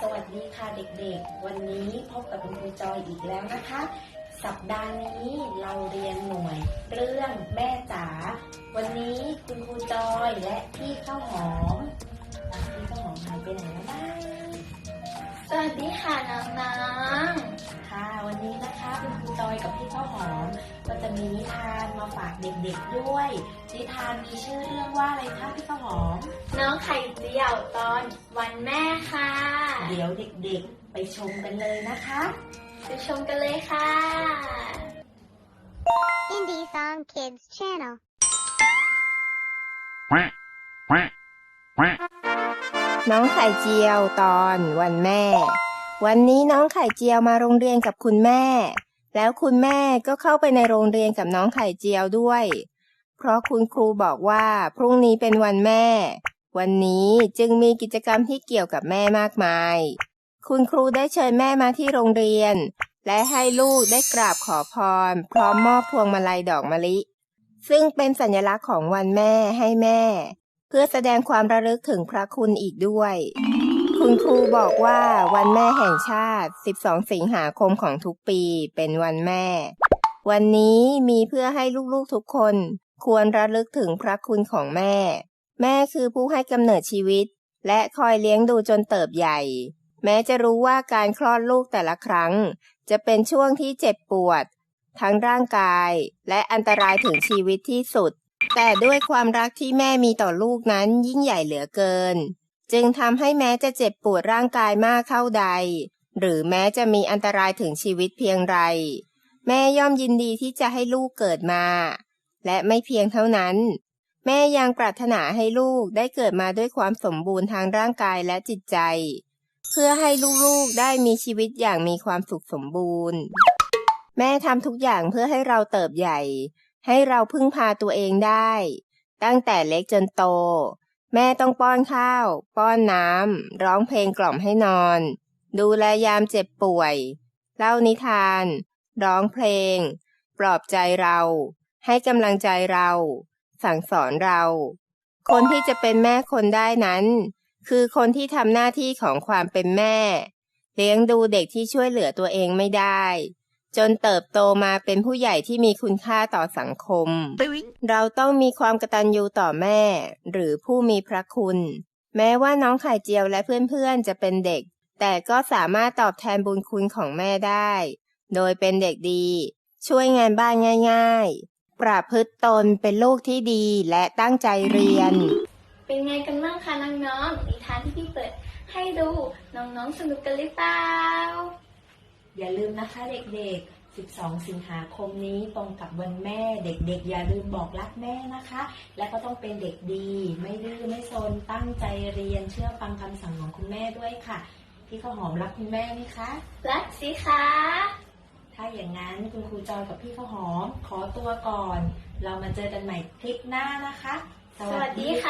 สวัสดีค่ะเด็กๆ วันนี้พบกับคุณครูจอยอีกแล้วนะคะ สัปดาห์นี้เราเรียนหน่วยเรื่องแม่จ๋า วันนี้คุณครูจอยและพี่ข้าวหอม พี่ข้าวหอมหายไปไหนแล้วบ้างสวัสดีค่ะน้องค่ กับพี่ข้าวหอม ก็จะมีนิทานมาฝากเด็กๆด้วย นิทานมีชื่อเรื่องว่าอะไรคะพี่ข้าวหอมๆน้องไข่เจียวตอนวันแม่ค่ะ เดี๋ยวเด็กๆไปชมกันเลยนะคะ ไปชมกันเลยค่ะ Indie Song Kids Channel. quack quack quack น้องไข่เจียวตอนวันแม่ วันนี้น้องไข่เจียวมาโรงเรียนกับคุณแม่ แล้วคุณแม่ก็เข้าไปในโรงเรียนกับน้องไข่เจียวด้วย เพราะคุณครูบอกว่าพรุ่งนี้เป็นวันแม่ วันนี้จึงมีกิจกรรมที่เกี่ยวกับแม่มากมาย คุณครูได้เชิญแม่มาที่โรงเรียน และให้ลูกได้กราบขอพร พร้อมมอบพวงมาลัยดอกมะลิ ซึ่งเป็นสัญลักษณ์ของวันแม่ให้แม่ เพื่อแสดงความระลึกถึงพระคุณอีกด้วย คุณครูบอกว่าวันแม่แห่งชาติ 12 สิงหาคมของทุกปีเป็นวันแม่ วันนี้มีเพื่อให้ลูกๆทุกคน ควรระลึกถึงพระคุณของแม่ แม่คือผู้ให้กำเนิดชีวิต และคอยเลี้ยงดูจนเติบใหญ่ แม้จะรู้ว่าการคลอดลูกแต่ละครั้ง จะเป็นช่วงที่เจ็บปวด ทั้งร่างกาย และอันตรายถึงชีวิตที่สุด แต่ด้วยความรักที่แม่มีต่อลูกนั้นยิ่งใหญ่เหลือเกิน จึงทำให้แม้จะเจ็บปวดร่างกายมากเข้าใด หรือแม้จะมีอันตรายถึงชีวิตเพียงไร แม่ย่อมยินดีที่จะให้ลูกเกิดมา และไม่เพียงเท่านั้น แม่ยังปรารถนาให้ลูกได้เกิดมาด้วยความสมบูรณ์ทางร่างกายและจิตใจ เพื่อให้ลูกๆได้มีชีวิตอย่างมีความสุขสมบูรณ์ แม่ทำทุกอย่างเพื่อให้เราเติบใหญ่ ให้เราพึ่งพาตัวเองได้ ตั้งแต่เล็กจนโต แม่ต้องป้อนข้าว ป้อนน้ำ ร้องเพลงกล่อมให้นอน ดูแลยามเจ็บป่วย เล่านิทาน ร้องเพลง ปลอบใจเรา ให้กำลังใจเรา สั่งสอนเรา คนที่จะเป็นแม่คนได้นั้น คือคนที่ทำหน้าที่ของความเป็นแม่ เลี้ยงดูเด็กที่ช่วยเหลือตัวเองไม่ได้ จนเติบโตมาเป็นผู้ใหญ่ที่มีคุณค่าต่อสังคม เราต้องมีความกตัญญูต่อแม่ หรือผู้มีพระคุณ แม้ว่าน้องไข่เจียวและเพื่อนๆจะเป็นเด็ก แต่ก็สามารถตอบแทนบุญคุณของแม่ได้ โดยเป็นเด็กดี ช่วยงานบ้านง่าย ๆ ประพฤติตนเป็นลูกที่ดีและตั้งใจเรียน เป็นไงกันบ้างคะน้องๆนิทานที่พี่เปิดให้ดูน้องๆสนุกกันหรือเปล่า อย่าลืมนะคะเด็กๆ 12 สิงหาคมนี้ตรงกับวันแม่ เด็กๆ อย่าลืมบอกรักแม่นะคะ และก็ต้องเป็นเด็กดี ไม่ดื้อไม่ซนตั้งใจเรียนเชื่อฟังคำสั่งของคุณแม่ด้วยค่ะ พี่ข้าวหอมรักคุณแม่ไหมคะรักสิคะถ้าอย่างนั้นคุณครูจอยกับพี่ข้าวหอมขอตัวก่อน เรามาเจอกันใหม่คลิปหน้านะคะ สวัสดีค่ะบ๊ายบาย